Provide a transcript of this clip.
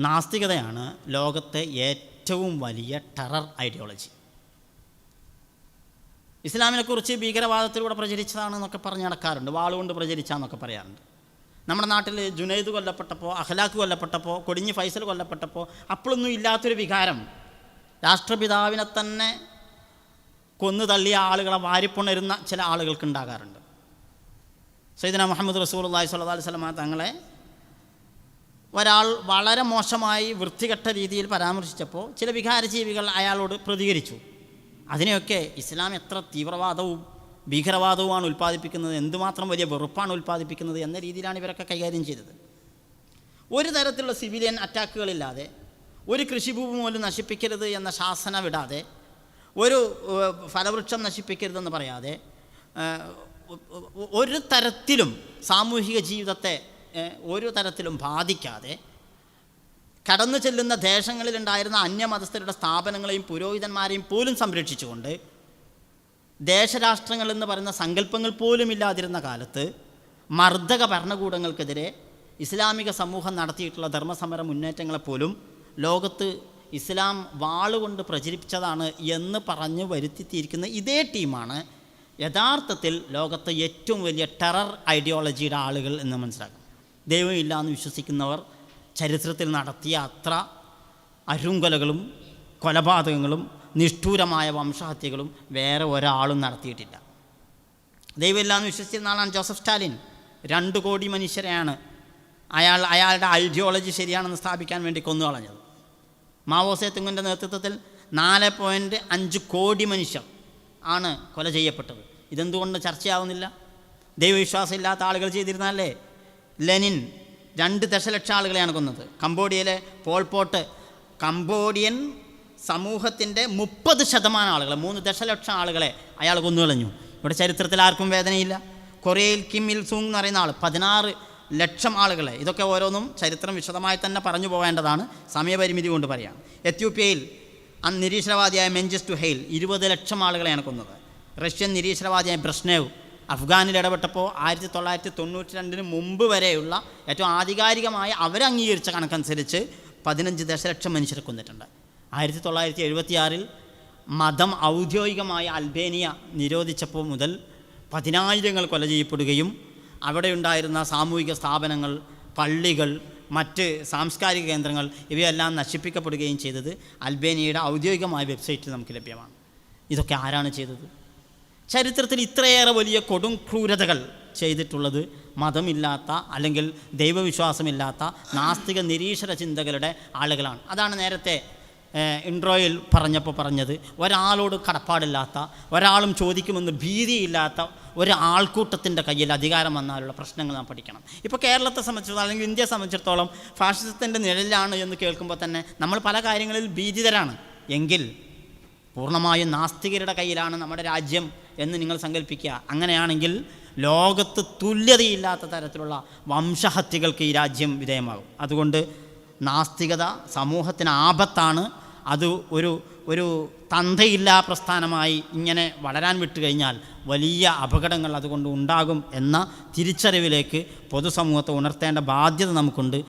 നാസ്തികതയാണ് ലോകത്തെ ഏറ്റവും വലിയ ടെറർ ഐഡിയോളജി ഇസ്ലാമിനെക്കുറിച്ച് ഭീകരവാദത്തിലൂടെ പ്രചരിച്ചതാണെന്നൊക്കെ പറഞ്ഞ് നടക്കാറുണ്ട്. വാളുകൊണ്ട് പ്രചരിച്ചാന്നൊക്കെ പറയാറുണ്ട്. നമ്മുടെ നാട്ടിൽ ജുനൈദ് കൊല്ലപ്പെട്ടപ്പോൾ അഖലാഖ് കൊല്ലപ്പെട്ടപ്പോൾ കൊടിഞ്ഞ് ഫൈസൽ കൊല്ലപ്പെട്ടപ്പോൾ അപ്പോഴൊന്നും ഇല്ലാത്തൊരു വികാരം. രാഷ്ട്രപിതാവിനെ തന്നെ കൊന്നു തള്ളിയ ആളുകളെ വാരിപ്പുണരുന്ന ചില ആളുകൾക്ക് ഉണ്ടാകാറുണ്ട്. സൈദന മുഹമ്മദ് റസൂൽ അള്ളാഹി സ്വല്ലാ സ്വലമ തങ്ങളെ ഒരാൾ വളരെ മോശമായി വൃത്തികെട്ട രീതിയിൽ പരാമർശിച്ചപ്പോൾ ചില വികാരജീവികൾ അയാളോട് പ്രതികരിച്ചു. അതിനെയൊക്കെ ഇസ്ലാം എത്ര തീവ്രവാദവും ഭീകരവാദവുമാണ് ഉൽപ്പാദിപ്പിക്കുന്നത് എന്തുമാത്രം വലിയ വെറുപ്പാണ് ഉൽപ്പാദിപ്പിക്കുന്നത് എന്ന രീതിയിലാണ് ഇവരൊക്കെ കൈകാര്യം ചെയ്തത്. ഒരു തരത്തിലുള്ള സിവിലിയൻ അറ്റാക്കുകളില്ലാതെ ഒരു കൃഷിഭൂമി പോലും നശിപ്പിക്കരുത് എന്ന ശാസന വിടാതെ ഒരു ഫലവൃക്ഷം നശിപ്പിക്കരുതെന്ന് പറയാതെ ഒരു തരത്തിലും സാമൂഹിക ജീവിതത്തെ ഒരു തരത്തിലും ബാധിക്കാതെ കടന്നു ചെല്ലുന്ന ദേശങ്ങളിലുണ്ടായിരുന്ന അന്യമതസ്ഥരുടെ സ്ഥാപനങ്ങളെയും പുരോഹിതന്മാരെയും പോലും സംരക്ഷിച്ചുകൊണ്ട് ദേശരാഷ്ട്രങ്ങൾ എന്ന് പറയുന്ന സങ്കല്പങ്ങൾ പോലും ഇല്ലാതിരുന്ന കാലത്ത് മർദ്ദക ഭരണകൂടങ്ങൾക്കെതിരെ ഇസ്ലാമിക സമൂഹം നടത്തിയിട്ടുള്ള ധർമ്മസമര മുന്നേറ്റങ്ങളെപ്പോലും ലോകത്ത് ഇസ്ലാം വാളുകൊണ്ട് പ്രചരിപ്പിച്ചതാണ് എന്ന് പറഞ്ഞ് വരുത്തിത്തിയിരിക്കുന്ന ഇതേ ടീമാണ് യഥാർത്ഥത്തിൽ ലോകത്തെ ഏറ്റവും വലിയ ടെറർ ഐഡിയോളജിയുടെ ആളുകൾ എന്ന് മനസ്സിലാക്കും. ദൈവമില്ല എന്ന് വിശ്വസിക്കുന്നവർ ചരിത്രത്തിൽ നടത്തിയ അത്ര അരുങ്കലകളും കൊലപാതകങ്ങളും നിഷ്ഠൂരമായ വംശഹത്യകളും വേറെ ഒരാളും നടത്തിയിട്ടില്ല. ദൈവമില്ല എന്ന് വിശ്വസിച്ചിരുന്ന ആളാണ് ജോസഫ് സ്റ്റാലിൻ. രണ്ട് കോടി മനുഷ്യരെയാണ്. അയാൾ അയാളുടെ ഐഡിയോളജി ശരിയാണെന്ന് സ്ഥാപിക്കാൻ വേണ്ടി കൊന്നു കളഞ്ഞത്. മാവോ സേത്തുങ്ങിന്റെ നേതൃത്വത്തിൽ നാല് പോയിന്റ് അഞ്ച് കോടി മനുഷ്യർ ആണ് കൊല ചെയ്യപ്പെട്ടത്. ഇതെന്തുകൊണ്ട് ചർച്ചയാവുന്നില്ല? ദൈവവിശ്വാസം ഇല്ലാത്ത ആളുകൾ ചെയ്തിരുന്നല്ലേ ലെനിൻ രണ്ട് ദശലക്ഷം ആളുകളെയാണ് കൊന്നത് കംബോഡിയയിലെ പോൾപോട്ട് കംബോഡിയൻ സമൂഹത്തിന്റെ മുപ്പത് ശതമാനം ആളുകളെ മൂന്ന് ദശലക്ഷം ആളുകളെ അയാൾ കൊന്നുകളഞ്ഞു. ഇവിടെ ചരിത്രത്തിൽ ആർക്കും വേദനയില്ല. കൊറിയയിൽ കിം ഇൽ സൂങ് എന്ന് പറയുന്ന ആൾ പതിനാറ് ലക്ഷം ആളുകളെ ഇതൊക്കെ ഓരോന്നും ചരിത്രം വിശദമായി തന്നെ പറഞ്ഞു പോകേണ്ടതാണ്. സമയപരിമിതി കൊണ്ട് പറയാം. എത്യോപ്യയിൽ നിരീശ്വരവാദിയായ മെഞ്ചസ് ഹെയിൽ ഇരുപത് ലക്ഷം ആളുകളെയാണ് കൊന്നത് റഷ്യൻ നിരീശ്വരവാദിയായ ബ്രഷ്നേവ് അഫ്ഗാനിൽ ഇടപെട്ടപ്പോൾ ആയിരത്തി തൊള്ളായിരത്തി തൊണ്ണൂറ്റി രണ്ടിന് മുമ്പ് വരെയുള്ള ഏറ്റവും ആധികാരികമായ അവരംഗീകരിച്ച കണക്കനുസരിച്ച് പതിനഞ്ച് ദശലക്ഷം മനുഷ്യരെ കൊന്നിട്ടുണ്ട്. ആയിരത്തി തൊള്ളായിരത്തി എഴുപത്തിയാറിൽ മതം ഔദ്യോഗികമായ അൽബേനിയ നിരോധിച്ചപ്പോൾ മുതൽ പതിനായിരങ്ങൾ കൊല ചെയ്യപ്പെടുകയും അവിടെയുണ്ടായിരുന്ന സാമൂഹിക സ്ഥാപനങ്ങൾ പള്ളികൾ മറ്റ് സാംസ്കാരിക കേന്ദ്രങ്ങൾ ഇവയെല്ലാം നശിപ്പിക്കപ്പെടുകയും ചെയ്തത് അൽബേനിയയുടെ ഔദ്യോഗികമായ വെബ്സൈറ്റിൽ നമുക്ക് ലഭ്യമാണ്. ഇതൊക്കെ ആരാണ് ചെയ്തത്? ചരിത്രത്തിൽ ഇത്രയേറെ വലിയ കൊടും ക്രൂരതകൾ ചെയ്തിട്ടുള്ളത് മതമില്ലാത്ത അല്ലെങ്കിൽ ദൈവവിശ്വാസമില്ലാത്ത നാസ്തിക നിരീശ്വര ചിന്തകളുടെ ആളുകളാണ്. അതാണ് നേരത്തെ ഇൻട്രോയിൽ പറഞ്ഞപ്പോൾ പറഞ്ഞത്. ഒരാളോട് കടപ്പാടില്ലാത്ത ഒരാളും ചോദിക്കുമെന്ന് ഭീതിയില്ലാത്ത ഒരു ആൾക്കൂട്ടത്തിന്റെ കയ്യിൽ അധികാരം വന്നാലുള്ള പ്രശ്നങ്ങൾ നാം പഠിക്കണം. ഇപ്പോൾ കേരളത്തെ സംബന്ധിച്ചിടത്തോളം അല്ലെങ്കിൽ ഇന്ത്യയെ സംബന്ധിച്ചിടത്തോളം ഫാഷിസത്തിന്റെ നിഴലിലാണ് എന്ന് കേൾക്കുമ്പോൾ തന്നെ നമ്മൾ പല കാര്യങ്ങളിൽ ഭീതിതരാണ്. എങ്കിൽ പൂർണമായും നാസ്തികരുടെ കയ്യിലാണ് നമ്മുടെ രാജ്യം എന്ന് നിങ്ങൾ സങ്കല്പിക്കുക അങ്ങനെയാണെങ്കിൽ ലോകത്ത് തുല്യതയില്ലാത്ത തരത്തിലുള്ള വംശഹത്യകൾക്ക് ഈ രാജ്യം വിധേയമാകും. അതുകൊണ്ട് നാസ്തികത സമൂഹത്തിന് ആപത്താണ്. അത് ഒരു ഒരു തന്തയില്ലാ പ്രസ്ഥാനമായി ഇങ്ങനെ വളരാൻ വിട്ടുകഴിഞ്ഞാൽ വലിയ അപകടങ്ങൾ അതുകൊണ്ട് ഉണ്ടാകും എന്ന തിരിച്ചറിവിലേക്ക് പൊതുസമൂഹത്തെ ഉണർത്തേണ്ട ബാധ്യത നമുക്കുണ്ട്.